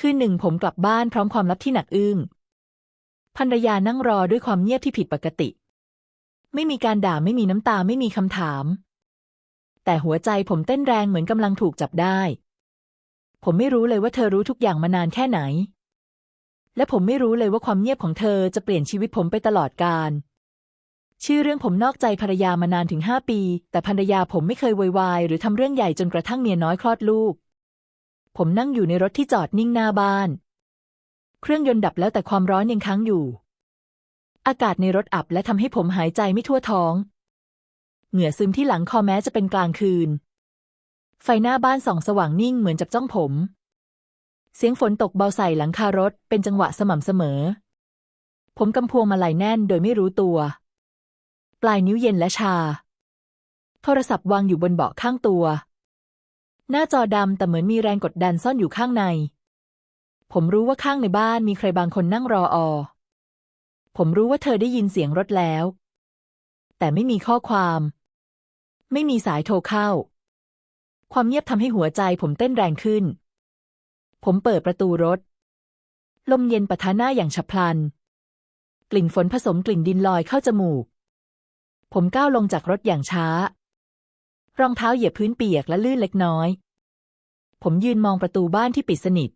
คืนหนึ่งผมกลับบ้านพร้อมความลับที่หนักอึ้งภรรยานั่งรอด้วยความเงียบที่ผิดปกติ ไม่มีการด่าไม่มีน้ำตาไม่มีคำถาม แต่หัวใจผมเต้นแรงเหมือนกำลังถูกจับได้ ผมไม่รู้เลยว่าเธอรู้ทุกอย่างมานานแค่ไหน และผมไม่รู้เลยว่าความเงียบของเธอจะเปลี่ยนชีวิตผมไปตลอดกาลชื่อเรื่องผมนอกใจภรรยามานานถึงห้าปี แต่ภรรยาผมไม่เคยโวยวายหรือทำเรื่องใหญ่จนกระทั่งเมียน้อยคลอดลูก ผมนั่งอยู่ในรถที่จอดนิ่งหน้าบ้าน เครื่องยนต์ดับแล้วแต่ความร้อนยังค้างอยู่ อากาศในรถอับและทำให้ผมหายใจไม่ทั่วท้อง เหงื่อซึมที่หลังคอแม้จะเป็นกลางคืน ไฟหน้าบ้านส่องสว่างนิ่งเหมือนจับจ้องผม เสียงฝนตกเบาใส่หลังคารถเป็นจังหวะสม่ำเสมอ ผมกำพวงมาลัยแน่นโดยไม่รู้ตัว ปลายนิ้วเย็นและชา โทรศัพท์วางอยู่บนเบาะข้างตัว หน้าจอดำแต่เหมือนมีแรงกดดันซ่อนอยู่ข้างใน ผมรู้ว่าข้างในบ้านมีใครบางคนนั่งรออ ผมรู้ว่าเธอได้ยินเสียงรถแล้ว แต่ไม่มีข้อความ ไม่มีสายโทรเข้า ความเงียบทำให้หัวใจผมเต้นแรงขึ้น ผมเปิดประตูรถ ลมเย็นปะทะหน้าอย่างฉับพลัน กลิ่นฝนผสมกลิ่นดินลอยเข้าจมูก ผมก้าวลงจากรถอย่างช้า รองเท้าเหยียบพื้นเปียกและลื่นเล็กน้อย ผมยืนมองประตูบ้านที่ปิดสนิท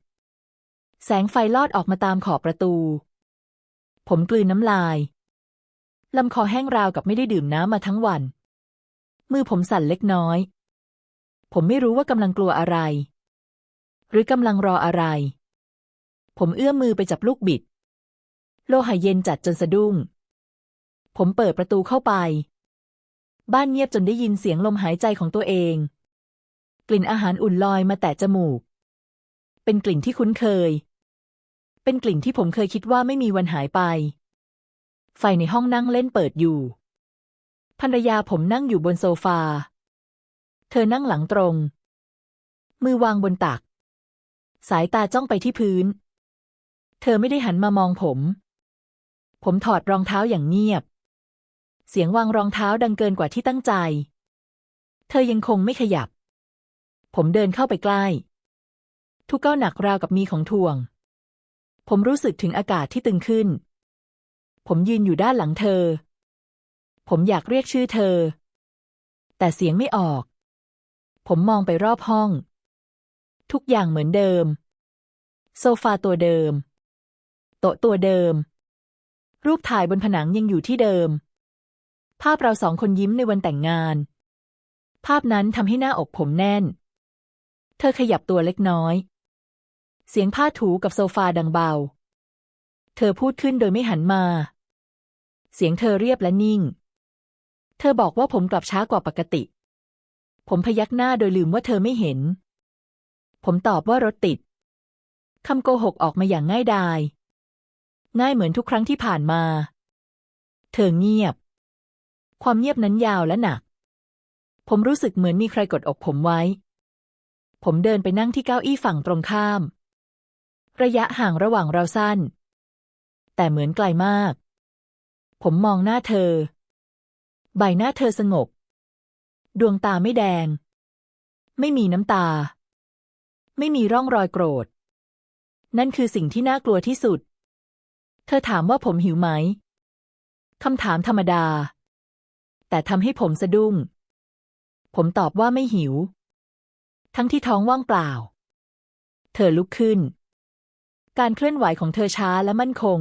แสงไฟลอดออกมาตามขอบประตู ผมกลืนน้ำลาย ลำคอแห้งราวกับไม่ได้ดื่มน้ำมาทั้งวัน มือผมสั่นเล็กน้อย ผมไม่รู้ว่ากำลังกลัวอะไร หรือกำลังรออะไร ผมเอื้อมมือไปจับลูกบิด โลหะเย็นจัดจนสะดุ้ง ผมเปิดประตูเข้าไป บ้านเงียบจนได้ยินเสียงลมหายใจของตัวเอง กลิ่นอาหารอุ่นลอยมาแตะจมูก เป็นกลิ่นที่คุ้นเคย เป็นกลิ่นที่ผมเคยคิดว่าไม่มีวันหายไป ไฟในห้องนั่งเล่นเปิดอยู่ ภรรยาผมนั่งอยู่บนโซฟา เธอนั่งหลังตรง มือวางบนตัก สายตาจ้องไปที่พื้น เธอไม่ได้หันมามองผม ผมถอดรองเท้าอย่างเงียบ เสียงวางรองเท้าดังเกินกว่าที่ตั้งใจ เธอยังคงไม่ขยับ ผมเดินเข้าไปใกล้ ทุกก้าวหนักราวกับมีของถ่วง ผมรู้สึกถึงอากาศที่ตึงขึ้น ผมยืนอยู่ด้านหลังเธอ ผมอยากเรียกชื่อเธอ แต่เสียงไม่ออก ผมมองไปรอบห้อง ทุกอย่างเหมือนเดิม โซฟาตัวเดิม โต๊ะตัวเดิม รูปถ่ายบนผนังยังอยู่ที่เดิม ภาพเราสองคนยิ้มในวันแต่งงาน ภาพนั้นทำให้หน้าอกผมแน่น เธอขยับตัวเล็กน้อย เสียงผ้าถูกับโซฟาดังเบา เธอพูดขึ้นโดยไม่หันมา เสียงเธอเรียบและนิ่ง เธอบอกว่าผมกลับช้ากว่าปกติ ผมพยักหน้าโดยลืมว่าเธอไม่เห็น ผมตอบว่ารถติดคำโกหกออกมาอย่างง่ายดาย ง่ายเหมือนทุกครั้งที่ผ่านมา เธอเงียบ ความเงียบนั้นยาวและหนัก ผมรู้สึกเหมือนมีใครกดอกผมไว้ ผมเดินไปนั่งที่เก้าอี้ฝั่งตรงข้าม ระยะห่างระหว่างเราสั้น แต่เหมือนไกลมาก ผมมองหน้าเธอ ใบหน้าเธอสงบ ดวงตาไม่แดง ไม่มีน้ำตา ไม่มีร่องรอยโกรธ นั่นคือสิ่งที่น่ากลัวที่สุด เธอถามว่าผมหิวไหมคำถามธรรมดา แต่ทำให้ผมสะดุ้ง ผมตอบว่าไม่หิว ทั้งที่ท้องว่างเปล่า เธอลุกขึ้น การเคลื่อนไหวของเธอช้าและมั่นคง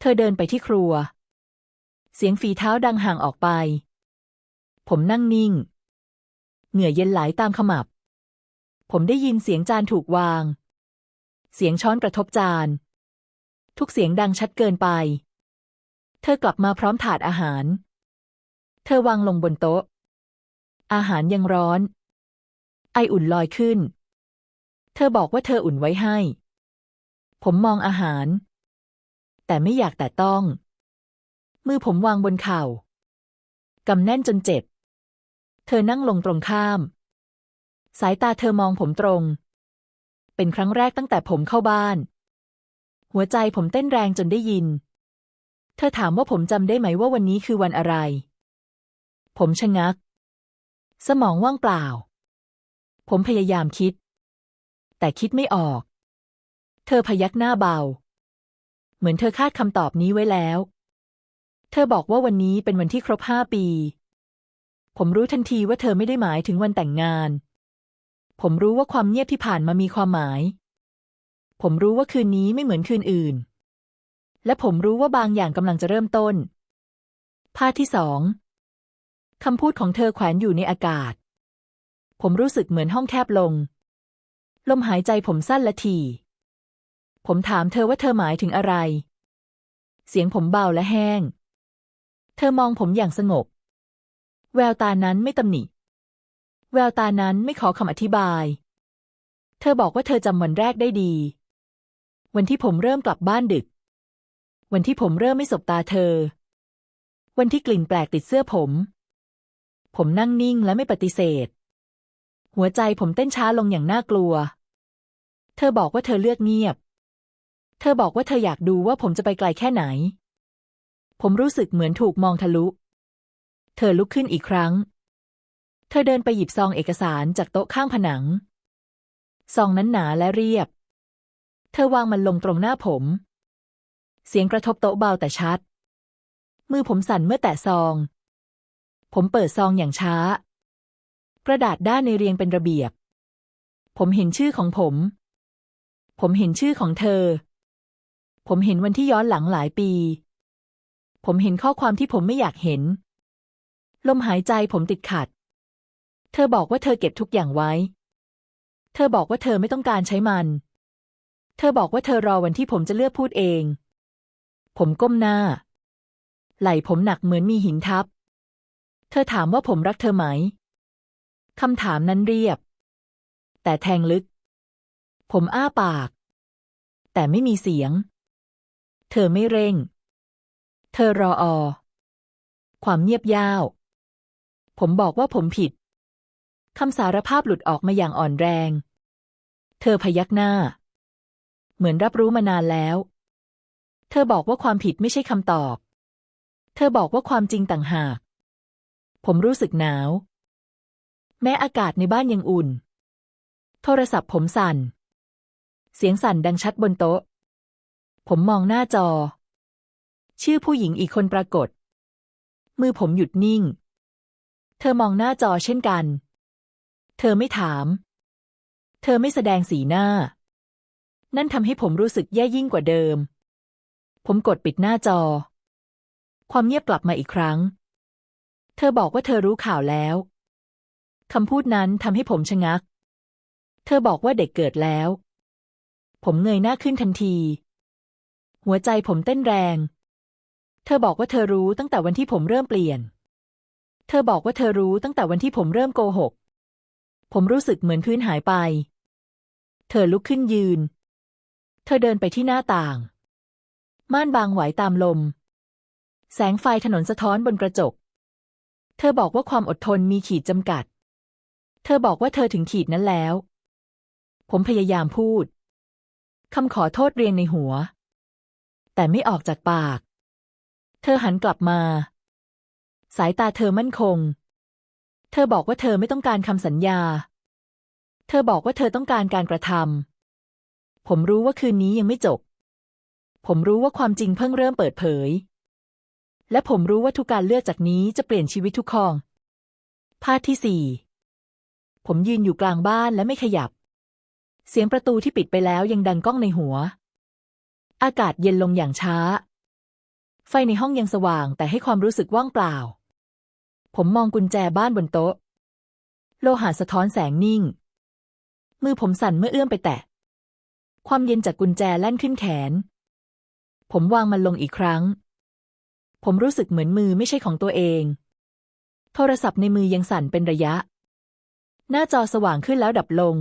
เธอเดินไปที่ครัว เสียงฝีเท้าดังห่างออกไป ผมนั่งนิ่ง เหงื่อเย็นไหลตามขมับ ผมได้ยินเสียงจานถูกวาง เสียงช้อนกระทบจาน ทุกเสียงดังชัดเกินไป เธอกลับมาพร้อมถาดอาหาร เธอวางลงบนโต๊ะ อาหารยังร้อน ไออุ่นลอยขึ้น เธอบอกว่าเธออุ่นไว้ให้ ผมมองอาหาร แต่ไม่อยากแต่ต้อง มือผมวางบนเข่ากำแน่นจนเจ็บ เธอนั่งลงตรงข้าม สายตาเธอมองผมตรง เป็นครั้งแรกตั้งแต่ผมเข้าบ้าน หัวใจผมเต้นแรงจนได้ยิน เธอถามว่าผมจำได้ไหมว่าวันนี้คือวันอะไร ผมชะงัก สมองว่างเปล่า ผมพยายามคิด แต่คิดไม่ออก เธอพยักหน้าเบา เหมือนเธอคาดคำตอบนี้ไว้แล้ว เธอบอกว่าวันนี้เป็นวันที่ครบห้าปี ผมรู้ทันทีว่าเธอไม่ได้หมายถึงวันแต่งงาน ผมรู้ว่าความเงียบที่ผ่านมามีความหมาย ผมรู้ว่าคืนนี้ไม่เหมือนคืนอื่น และผมรู้ว่าบางอย่างกำลังจะเริ่มต้น ภาคที่สอง คำพูดของเธอแขวนอยู่ในอากาศ ผมรู้สึกเหมือนห้องแคบลง ลมหายใจผมสั้นและถี่ผมถามเธอว่าเธอหมายถึงอะไร เสียงผมเบาและแห้ง เธอมองผมอย่างสงบ แววตานั้นไม่ตำหนิ แววตานั้นไม่ขอคำอธิบาย เธอบอกว่าเธอจำวันแรกได้ดี วันที่ผมเริ่มกลับบ้านดึก วันที่ผมเริ่มไม่สบตาเธอ วันที่กลิ่นแปลกติดเสื้อผม ผมนั่งนิ่งและไม่ปฏิเสธ หัวใจผมเต้นช้าลงอย่างน่ากลัว เธอบอกว่าเธอเลือกเงียบ เธอบอกว่าเธออยากดูว่าผมจะไปไกลแค่ไหน ผมรู้สึกเหมือนถูกมองทะลุ เธอลุกขึ้นอีกครั้ง เธอเดินไปหยิบซองเอกสารจากโต๊ะข้างผนัง ซองนั้นหนาและเรียบ เธอวางมันลงตรงหน้าผม เสียงกระทบโต๊ะเบาแต่ชัด มือผมสั่นเมื่อแตะซอง ผมเปิดซองอย่างช้า กระดาษด้านในเรียงเป็นระเบียบ ผมเห็นชื่อของผม ผมเห็นชื่อของเธอ ผมเห็นวันที่ย้อนหลังหลายปี ผมเห็นข้อความที่ผมไม่อยากเห็น ลมหายใจผมติดขัด เธอบอกว่าเธอเก็บทุกอย่างไว้ เธอบอกว่าเธอไม่ต้องการใช้มัน เธอบอกว่าเธอรอวันที่ผมจะเลือกพูดเอง ผมก้มหน้า ไหล่ผมหนักเหมือนมีหินทับ เธอถามว่าผมรักเธอไหม คำถามนั้นเรียบ แต่แทงลึก ผมอ้าปาก แต่ไม่มีเสียง เธอไม่เร่ง เธอรออ ความเงียบยาว ผมบอกว่าผมผิด คำสารภาพหลุดออกมาอย่างอ่อนแรง เธอพยักหน้า เหมือนรับรู้มานานแล้ว เธอบอกว่าความผิดไม่ใช่คำตอบ เธอบอกว่าความจริงต่างหาก ผมรู้สึกหนาว แม้อากาศในบ้านยังอุ่น โทรศัพท์ผมสั่น เสียงสั่นดังชัดบนโต๊ะ ผมมองหน้าจอ ชื่อผู้หญิงอีกคนปรากฏ มือผมหยุดนิ่ง เธอมองหน้าจอเช่นกัน เธอไม่ถาม เธอไม่แสดงสีหน้า นั่นทำให้ผมรู้สึกแย่ยิ่งกว่าเดิม ผมกดปิดหน้าจอ ความเงียบกลับมาอีกครั้ง เธอบอกว่าเธอรู้ข่าวแล้ว คำพูดนั้นทำให้ผมชะงัก เธอบอกว่าเด็กเกิดแล้ว ผมเงยหน้าขึ้นทันที หัวใจผมเต้นแรง เธอบอกว่าเธอรู้ตั้งแต่วันที่ผมเริ่มเปลี่ยน เธอบอกว่าเธอรู้ตั้งแต่วันที่ผมเริ่มโกหก ผมรู้สึกเหมือนพื้นหายไป เธอลุกขึ้นยืน เธอเดินไปที่หน้าต่าง ม่านบางไหวตามลม แสงไฟถนนสะท้อนบนกระจก เธอบอกว่าความอดทนมีขีดจำกัด เธอบอกว่าเธอถึงขีดนั้นแล้ว ผมพยายามพูด คำขอโทษเรียงในหัว แต่ไม่ออกจากปาก เธอหันกลับมา สายตาเธอมั่นคง เธอบอกว่าเธอไม่ต้องการคำสัญญา เธอบอกว่าเธอต้องการการกระทำผมรู้ว่าคืนนี้ยังไม่จบ ผมรู้ว่าความจริงเพิ่งเริ่มเปิดเผย และผมรู้ว่าทุกการเลือกจากนี้จะเปลี่ยนชีวิตทุกคอง ภาคที่สี่ผมยืนอยู่กลางบ้านและไม่ขยับ เสียงประตูที่ปิดไปแล้วยังดังก้องในหัว อากาศเย็นลงอย่างช้า ไฟในห้องยังสว่างแต่ให้ความรู้สึกว่างเปล่า ผมมองกุญแจบ้านบนโต๊ะ โลหะสะท้อนแสงนิ่ง มือผมสั่นเมื่อเอื้อมไปแตะ ความเย็นจากกุญแจแล่นขึ้นแขน ผมวางมันลงอีกครั้ง ผมรู้สึกเหมือนมือไม่ใช่ของตัวเอง โทรศัพท์ในมือยังสั่นเป็นระยะ หน้าจอสว่างขึ้นแล้วดับลง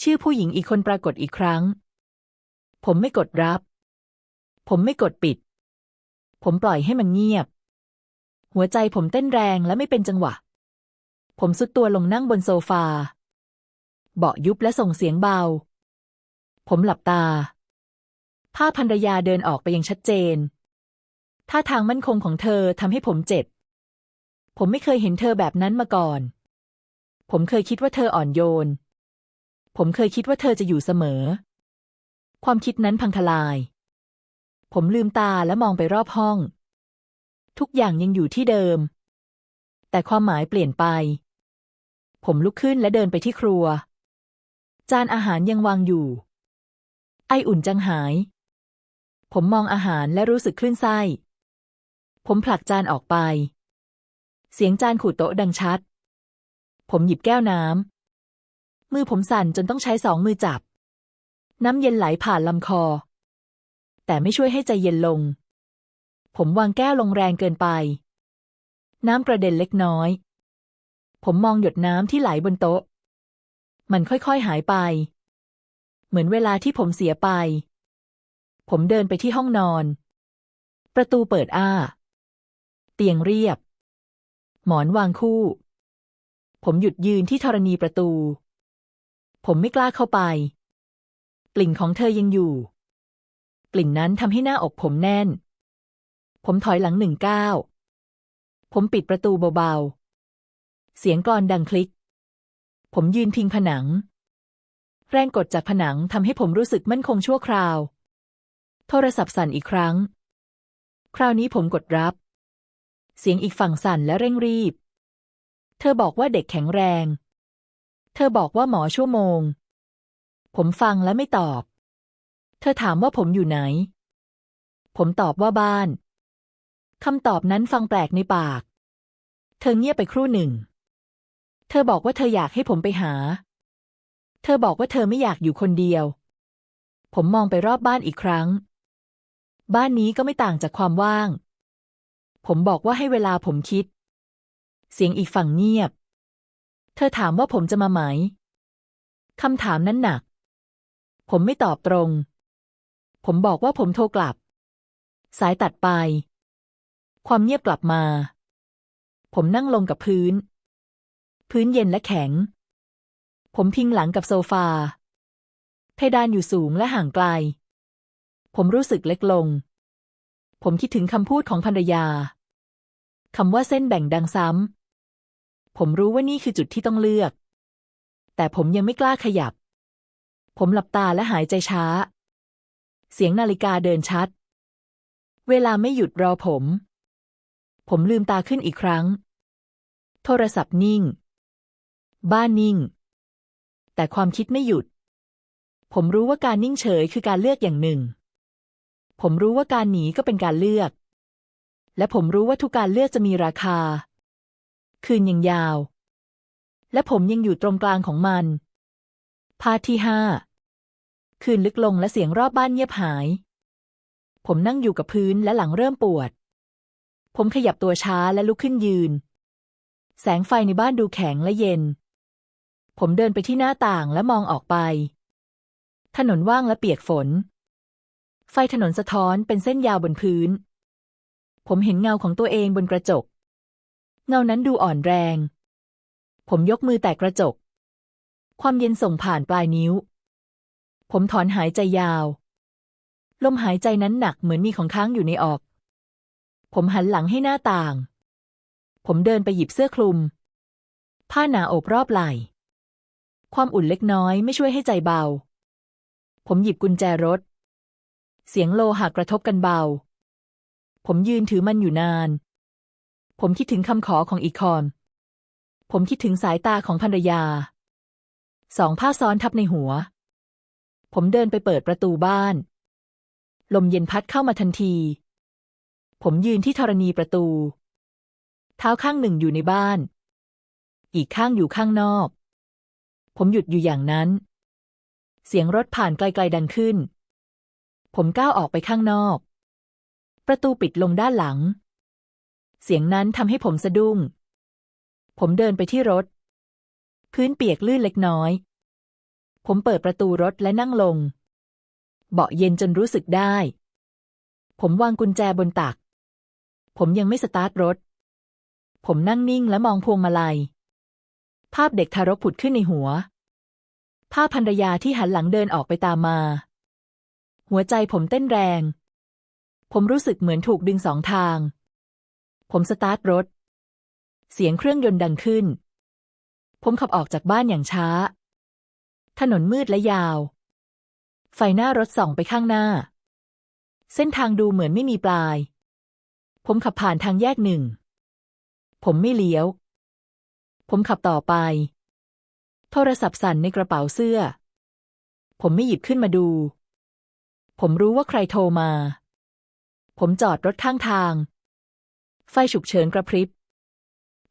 ชื่อผู้หญิงอีกคนปรากฏอีกครั้ง ผมไม่กดรับ ผมไม่กดปิด ผมปล่อยให้มันเงียบ หัวใจผมเต้นแรงและไม่เป็นจังหวะ ผมสุดตัวลงนั่งบนโซฟา เบาะยุบและส่งเสียงเบา ผมหลับตาภาพภรรยาเดินออกไปยังชัดเจน ท่าทางมั่นคงของเธอทำให้ผมเจ็บ ผมไม่เคยเห็นเธอแบบนั้นมาก่อน ผมเคยคิดว่าเธออ่อนโยน ผมเคยคิดว่าเธอจะอยู่เสมอ ความคิดนั้นพังทลาย ผมลืมตาและมองไปรอบห้อง ทุกอย่างยังอยู่ที่เดิม แต่ความหมายเปลี่ยนไป ผมลุกขึ้นและเดินไปที่ครัว จานอาหารยังวางอยู่ ไออุ่นจังหาย ผมมองอาหารและรู้สึกคลื่นไส้ ผมผลักจานออกไป เสียงจานขูดโต๊ะดังชัด ผมหยิบแก้วน้ำ มือผมสั่นจนต้องใช้สองมือจับ น้ำเย็นไหลผ่านลำคอ แต่ไม่ช่วยให้ใจเย็นลง ผมวางแก้วลงแรงเกินไป น้ำกระเด็นเล็กน้อย ผมมองหยดน้ำที่ไหลบนโต๊ะ มันค่อยๆหายไป เหมือนเวลาที่ผมเสียไป ผมเดินไปที่ห้องนอน ประตูเปิดอ้า เตียงเรียบ หมอนวางคู่ ผมหยุดยืนที่ธรณีประตู ผมไม่กล้าเข้าไป กลิ่นของเธอยังอยู่ กลิ่นนั้นทำให้หน้าอกผมแน่น ผมถอยหลังหนึ่งก้าว ผมปิดประตูเบาๆ เสียงกลอนดังคลิก ผมยืนพิงผนัง แรงกดจากผนังทำให้ผมรู้สึกมั่นคงชั่วคราว โทรศัพท์สั่นอีกครั้ง คราวนี้ผมกดรับ เสียงอีกฝั่งสั่นและเร่งรีบ เธอบอกว่าเด็กแข็งแรง เธอบอกว่าหมอชั่วโมง ผมฟังและไม่ตอบ เธอถามว่าผมอยู่ไหน ผมตอบว่าบ้าน คำตอบนั้นฟังแปลกในปาก เธอเงียบไปครู่หนึ่ง เธอบอกว่าเธออยากให้ผมไปหา เธอบอกว่าเธอไม่อยากอยู่คนเดียว ผมมองไปรอบบ้านอีกครั้ง บ้านนี้ก็ไม่ต่างจากความว่าง ผมบอกว่าให้เวลาผมคิด เสียงอีกฝั่งเงียบ เธอถามว่าผมจะมาไหม คำถามนั้นหนัก ผมไม่ตอบตรง ผมบอกว่าผมโทรกลับ สายตัดไป ความเงียบกลับมา ผมนั่งลงกับพื้น พื้นเย็นและแข็ง ผมพิงหลังกับโซฟา เพดานอยู่สูงและห่างไกล ผมรู้สึกเล็กลงผมคิดถึงคำพูดของภรรยา คำว่าเส้นแบ่งดังซ้ำ ผมรู้ว่านี่คือจุดที่ต้องเลือก แต่ผมยังไม่กล้าขยับ ผมหลับตาและหายใจช้า เสียงนาฬิกาเดินชัด เวลาไม่หยุดรอผม ผมลืมตาขึ้นอีกครั้ง โทรศัพท์นิ่ง บ้านนิ่ง แต่ความคิดไม่หยุด ผมรู้ว่าการนิ่งเฉยคือการเลือกอย่างหนึ่ง ผมรู้ว่าการหนีก็เป็นการเลือก และผมรู้ว่าทุกการเลือกจะมีราคา คืนยังยาว และผมยังอยู่ตรงกลางของมัน พาทที่ห้าคืนลึกลงและเสียงรอบบ้านเงียบหาย ผมนั่งอยู่กับพื้นและหลังเริ่มปวด ผมขยับตัวช้าและลุกขึ้นยืน แสงไฟในบ้านดูแข็งและเย็น ผมเดินไปที่หน้าต่างและมองออกไป ถนนว่างและเปียกฝน ไฟถนนสะท้อนเป็นเส้นยาวบนพื้น ผมเห็นเงาของตัวเองบนกระจก เงานั้นดูอ่อนแรง ผมยกมือแตะกระจก ความเย็นส่งผ่านปลายนิ้ว ผมถอนหายใจยาว ลมหายใจนั้นหนักเหมือนมีของค้างอยู่ในออก ผมหันหลังให้หน้าต่าง ผมเดินไปหยิบเสื้อคลุม ผ้าหนาโอบรอบไหล่ความอุ่นเล็กน้อยไม่ช่วยให้ใจเบา ผมหยิบกุญแจรถ เสียงโลหะกระทบกันเบา ผมยืนถือมันอยู่นาน ผมคิดถึงคำขอของอีคอน ผมคิดถึงสายตาของภรรยา สองผ้าซ้อนทับในหัว ผมเดินไปเปิดประตูบ้าน ลมเย็นพัดเข้ามาทันที ผมยืนที่ธรณีประตู เท้าข้างหนึ่งอยู่ในบ้าน อีกข้างอยู่ข้างนอก ผมหยุดอยู่อย่างนั้น เสียงรถผ่านไกลๆดังขึ้น ผมก้าวออกไปข้างนอก ประตูปิดลงด้านหลัง เสียงนั้นทำให้ผมสะดุ้ง ผมเดินไปที่รถ พื้นเปียกลื่นเล็กน้อย ผมเปิดประตูรถและนั่งลง เบาะเย็นจนรู้สึกได้ ผมวางกุญแจบนตัก ผมยังไม่สตาร์ทรถ ผมนั่งนิ่งและมองพวงมาลัย ภาพเด็กทารกผุดขึ้นในหัว ภาพภรรยาที่หันหลังเดินออกไปตามมา หัวใจผมเต้นแรง ผมรู้สึกเหมือนถูกดึงสองทาง ผมสตาร์ทรถ เสียงเครื่องยนต์ดังขึ้น ผมขับออกจากบ้านอย่างช้า ถนนมืดและยาว ไฟหน้ารถส่องไปข้างหน้า เส้นทางดูเหมือนไม่มีปลาย ผมขับผ่านทางแยกหนึ่ง ผมไม่เลี้ยว ผมขับต่อไป โทรศัพท์สั่นในกระเป๋าเสื้อ ผมไม่หยิบขึ้นมาดู ผมรู้ว่าใครโทรมา ผมจอดรถข้างทาง ไฟฉุกเฉินกระพริบ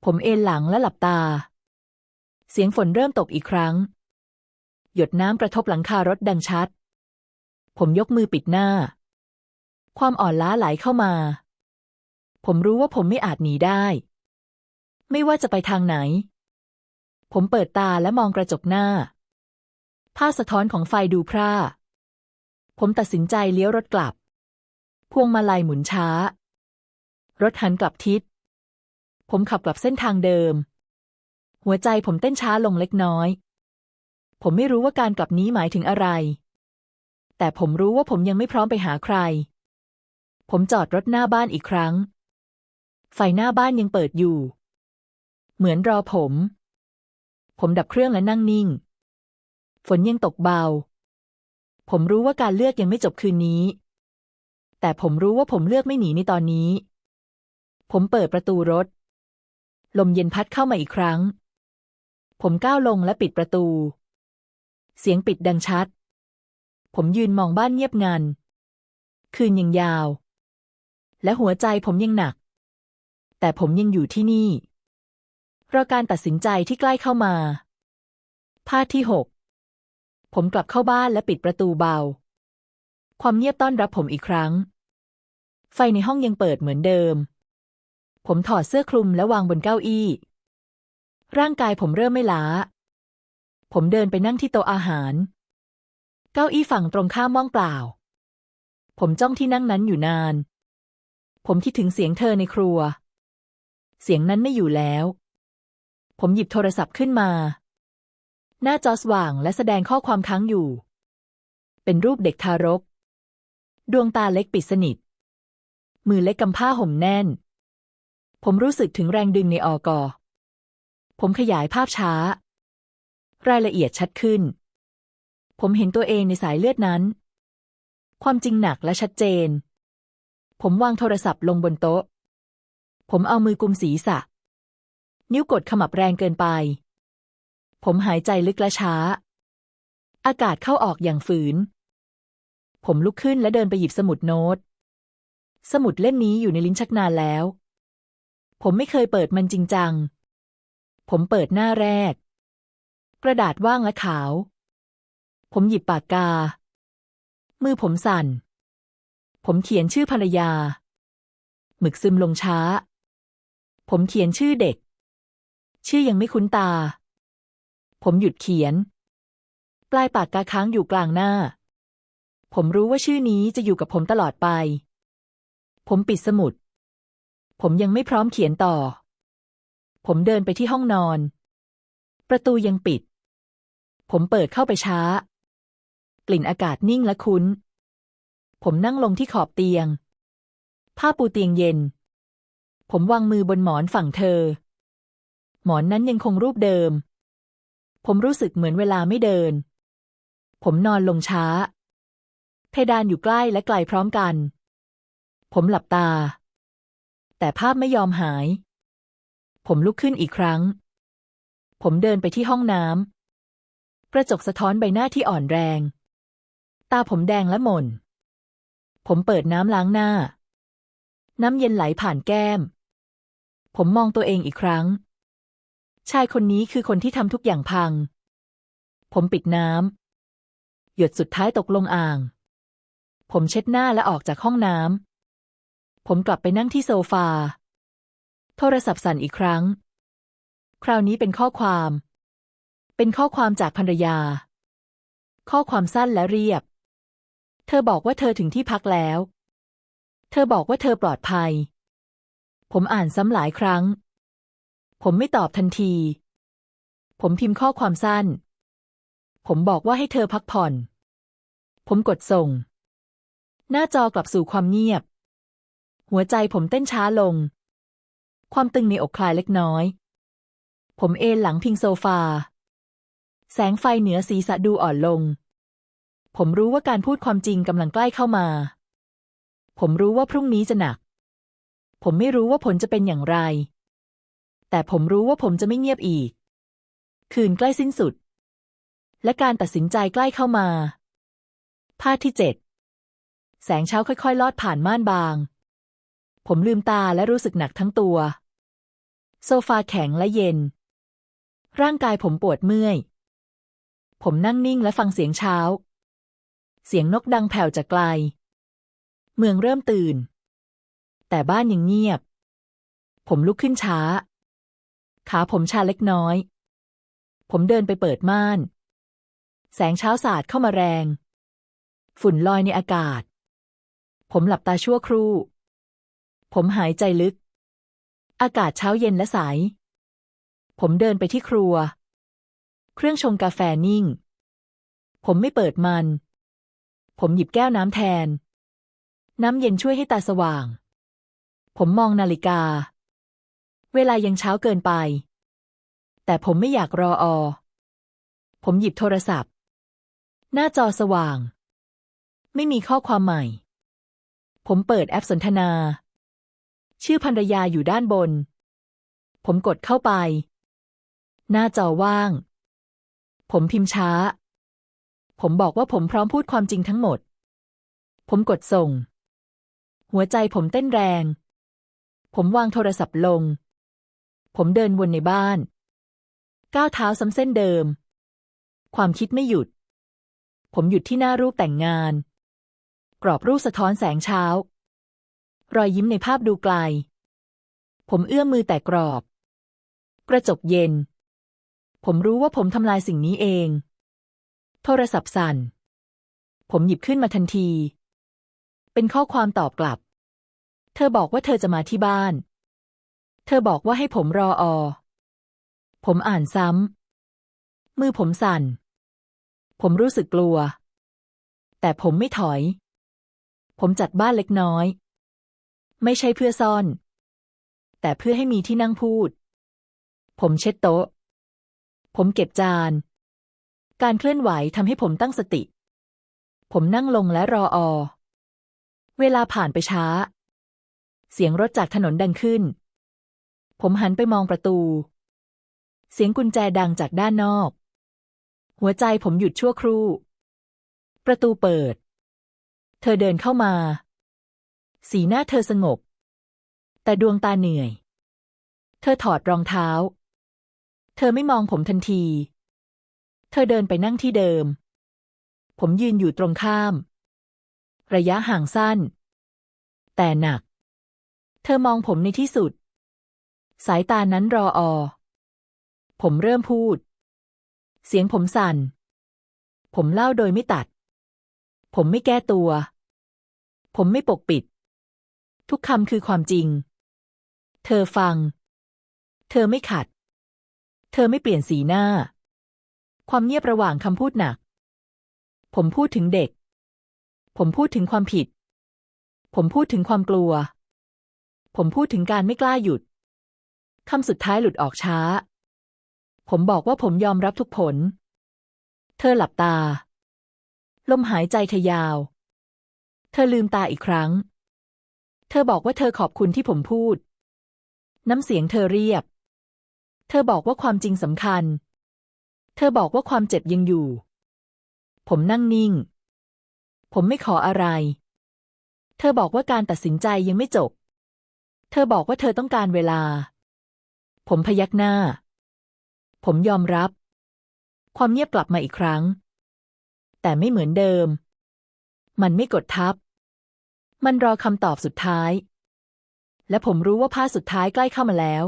ผมเอนหลังและหลับตา เสียงฝนเริ่มตกอีกครั้ง หยดน้ำกระทบหลังคารถดังชัด ผมยกมือปิดหน้า ความอ่อนล้าไหลเข้ามา ผมรู้ว่าผมไม่อาจหนีได้ ไม่ว่าจะไปทางไหน ผมเปิดตาและมองกระจกหน้าผ้าสะท้อนของไฟดูพร่า ผมตัดสินใจเลี้ยวรถกลับ พวงมาลัยหมุนช้า รถหันกลับทิศ ผมขับกลับเส้นทางเดิม หัวใจผมเต้นช้าลงเล็กน้อย ผมไม่รู้ว่าการกลับนี้หมายถึงอะไร แต่ผมรู้ว่าผมยังไม่พร้อมไปหาใคร ผมจอดรถหน้าบ้านอีกครั้ง ไฟหน้าบ้านยังเปิดอยู่ เหมือนรอผม ผมดับเครื่องและนั่งนิ่ง ฝนยังตกเบา ผมรู้ว่าการเลือกยังไม่จบคืนนี้ แต่ผมรู้ว่าผมเลือกไม่หนีในตอนนี้ ผมเปิดประตูรถ ลมเย็นพัดเข้ามาอีกครั้ง ผมก้าวลงและปิดประตู เสียงปิดดังชัด ผมยืนมองบ้านเงียบงัน คืนยังยาว และหัวใจผมยังหนัก แต่ผมยังอยู่ที่นี่รอการตัดสินใจที่ใกล้เข้ามาภาคที่หกผมกลับเข้าบ้านและปิดประตูเบา ความเงียบต้อนรับผมอีกครั้ง ไฟในห้องยังเปิดเหมือนเดิม ผมถอดเสื้อคลุมและวางบนเก้าอี้ ร่างกายผมเริ่มไม่ล้า ผมเดินไปนั่งที่โต๊ะอาหาร เก้าอี้ฝั่งตรงข้ามว่างเปล่า ผมจ้องที่นั่งนั้นอยู่นาน ผมคิดถึงเสียงเธอในครัว เสียงนั้นไม่อยู่แล้ว ผมหยิบโทรศัพท์ขึ้นมา หน้าจอสว่างและแสดงข้อความค้างอยู่ เป็นรูปเด็กทารก ดวงตาเล็กปิดสนิท มือเล็กกำผ้าห่มแน่น ผมรู้สึกถึงแรงดึงในออกอผมขยายภาพช้า รายละเอียดชัดขึ้น ผมเห็นตัวเองในสายเลือดนั้น ความจริงหนักและชัดเจน ผมวางโทรศัพท์ลงบนโต๊ะ ผมเอามือกุมศีรษะ นิ้วกดขมับแรงเกินไป ผมหายใจลึกและช้า อากาศเข้าออกอย่างฝืน ผมลุกขึ้นและเดินไปหยิบสมุดโน้ต สมุดเล่มนี้อยู่ในลิ้นชักนานแล้ว ผมไม่เคยเปิดมันจริงจัง ผมเปิดหน้าแรก กระดาษว่างและขาว ผมหยิบปากกา มือผมสั่น ผมเขียนชื่อภรรยา หมึกซึมลงช้า ผมเขียนชื่อเด็ก ชื่อยังไม่คุ้นตา ผมหยุดเขียน ปลายปากกาค้างอยู่กลางหน้าผมรู้ว่าชื่อนี้จะอยู่กับผมตลอดไป ผมปิดสมุด ผมยังไม่พร้อมเขียนต่อ ผมเดินไปที่ห้องนอน ประตูยังปิด ผมเปิดเข้าไปช้า กลิ่นอากาศนิ่งและคุ้น ผมนั่งลงที่ขอบเตียง ผ้าปูเตียงเย็น ผมวางมือบนหมอนฝั่งเธอ หมอนนั้นยังคงรูปเดิม ผมรู้สึกเหมือนเวลาไม่เดิน ผมนอนลงช้า เพดานอยู่ใกล้และไกลพร้อมกัน ผมหลับตา แต่ภาพไม่ยอมหาย ผมลุกขึ้นอีกครั้ง ผมเดินไปที่ห้องน้ำกระจกสะท้อนใบหน้าที่อ่อนแรง ตาผมแดงและหม่น ผมเปิดน้ำล้างหน้า น้ำเย็นไหลผ่านแก้ม ผมมองตัวเองอีกครั้ง ชายคนนี้คือคนที่ทำทุกอย่างพัง ผมปิดน้ำหยดสุดท้ายตกลงอ่างผมเช็ดหน้าและออกจากห้องน้ำ ผมกลับไปนั่งที่โซฟา โทรศัพท์สั่นอีกครั้ง คราวนี้เป็นข้อความ เป็นข้อความจากภรรยา ข้อความสั้นและเรียบ เธอบอกว่าเธอถึงที่พักแล้ว เธอบอกว่าเธอปลอดภัย ผมอ่านซ้ำหลายครั้ง ผมไม่ตอบทันที ผมพิมพ์ข้อความสั้น ผมบอกว่าให้เธอพักผ่อน ผมกดส่ง หน้าจอกลับสู่ความเงียบ หัวใจผมเต้นช้าลง ความตึงในอกคลายเล็กน้อย ผมเอนหลังพิงโซฟา แสงไฟเหนือศีรษะดูอ่อนลง ผมรู้ว่าการพูดความจริงกำลังใกล้เข้ามา ผมรู้ว่าพรุ่งนี้จะหนัก ผมไม่รู้ว่าผลจะเป็นอย่างไร แต่ผมรู้ว่าผมจะไม่เงียบอีก คืนใกล้สิ้นสุด และการตัดสินใจใกล้เข้ามา ภาคที่เจ็ดแสงเช้าค่อยๆ ลอดผ่านม่านบาง ผมลืมตาและรู้สึกหนักทั้งตัว โซฟาแข็งและเย็น ร่างกายผมปวดเมื่อย ผมนั่งนิ่งและฟังเสียงเช้า เสียงนกดังแผ่วจากไกล เมืองเริ่มตื่น แต่บ้านยังเงียบ ผมลุกขึ้นช้า ขาผมชาเล็กน้อย ผมเดินไปเปิดม่าน แสงเช้าสาดเข้ามาแรง ฝุ่นลอยในอากาศ ผมหลับตาชั่วครู่ ผมหายใจลึก อากาศเช้าเย็นและใสผมเดินไปที่ครัว เครื่องชงกาแฟนิ่ง ผมไม่เปิดมัน ผมหยิบแก้วน้ำแทน น้ำเย็นช่วยให้ตาสว่าง ผมมองนาฬิกา เวลายังเช้าเกินไป แต่ผมไม่อยากรออ ผมหยิบโทรศัพท์ หน้าจอสว่าง ไม่มีข้อความใหม่ผมเปิดแอปสนทนา ชื่อภรรยาอยู่ด้านบน ผมกดเข้าไป หน้าจอว่าง ผมพิมพ์ช้า ผมบอกว่าผมพร้อมพูดความจริงทั้งหมด ผมกดส่ง หัวใจผมเต้นแรง ผมวางโทรศัพท์ลง ผมเดินวนในบ้าน ก้าวเท้าซ้ำเส้นเดิม ความคิดไม่หยุด ผมหยุดที่หน้ารูปแต่งงาน กรอบรูปสะท้อนแสงเช้า รอยยิ้มในภาพดูไกล ผมเอื้อมมือแต่กรอบ กระจกเย็น ผมรู้ว่าผมทำลายสิ่งนี้เอง โทรศัพท์สั่น ผมหยิบขึ้นมาทันที เป็นข้อความตอบกลับ เธอบอกว่าเธอจะมาที่บ้าน เธอบอกว่าให้ผมรออผมอ่านซ้ำ มือผมสั่น ผมรู้สึกกลัว แต่ผมไม่ถอย ผมจัดบ้านเล็กน้อย ไม่ใช่เพื่อซ่อน แต่เพื่อให้มีที่นั่งพูด ผมเช็ดโต๊ะ ผมเก็บจาน การเคลื่อนไหวทำให้ผมตั้งสติ ผมนั่งลงและรออ เวลาผ่านไปช้า เสียงรถจากถนนดังขึ้น ผมหันไปมองประตู เสียงกุญแจดังจากด้านนอก หัวใจผมหยุดชั่วครู่ ประตูเปิด เธอเดินเข้ามา สีหน้าเธอสงบ แต่ดวงตาเหนื่อย เธอถอดรองเท้า เธอไม่มองผมทันที เธอเดินไปนั่งที่เดิม ผมยืนอยู่ตรงข้าม ระยะห่างสั้น แต่หนัก เธอมองผมในที่สุด สายตานั้นรออ ผมเริ่มพูด เสียงผมสั่น ผมเล่าโดยไม่ตัด ผมไม่แก้ตัวผมไม่ปกปิด ทุกคำคือความจริง เธอฟัง เธอไม่ขัด เธอไม่เปลี่ยนสีหน้า ความเงียบระหว่างคำพูดหนัก ผมพูดถึงเด็ก ผมพูดถึงความผิด ผมพูดถึงความกลัว ผมพูดถึงการไม่กล้าหยุดคำสุดท้ายหลุดออกช้า ผมบอกว่าผมยอมรับทุกผล เธอหลับตา ลมหายใจเธอยาว เธอลืมตาอีกครั้ง เธอบอกว่าเธอขอบคุณที่ผมพูด น้ำเสียงเธอเรียบ เธอบอกว่าความจริงสำคัญ เธอบอกว่าความเจ็บยังอยู่ ผมนั่งนิ่ง ผมไม่ขออะไร เธอบอกว่าการตัดสินใจยังไม่จบ เธอบอกว่าเธอต้องการเวลา ผมพยักหน้า ผมยอมรับ ความเงียบกลับมาอีกครั้ง แต่ไม่เหมือนเดิม มันไม่กดทับ มันรอคำตอบสุดท้าย และผมรู้ว่าผ้าสุดท้ายใกล้เข้ามาแล้ว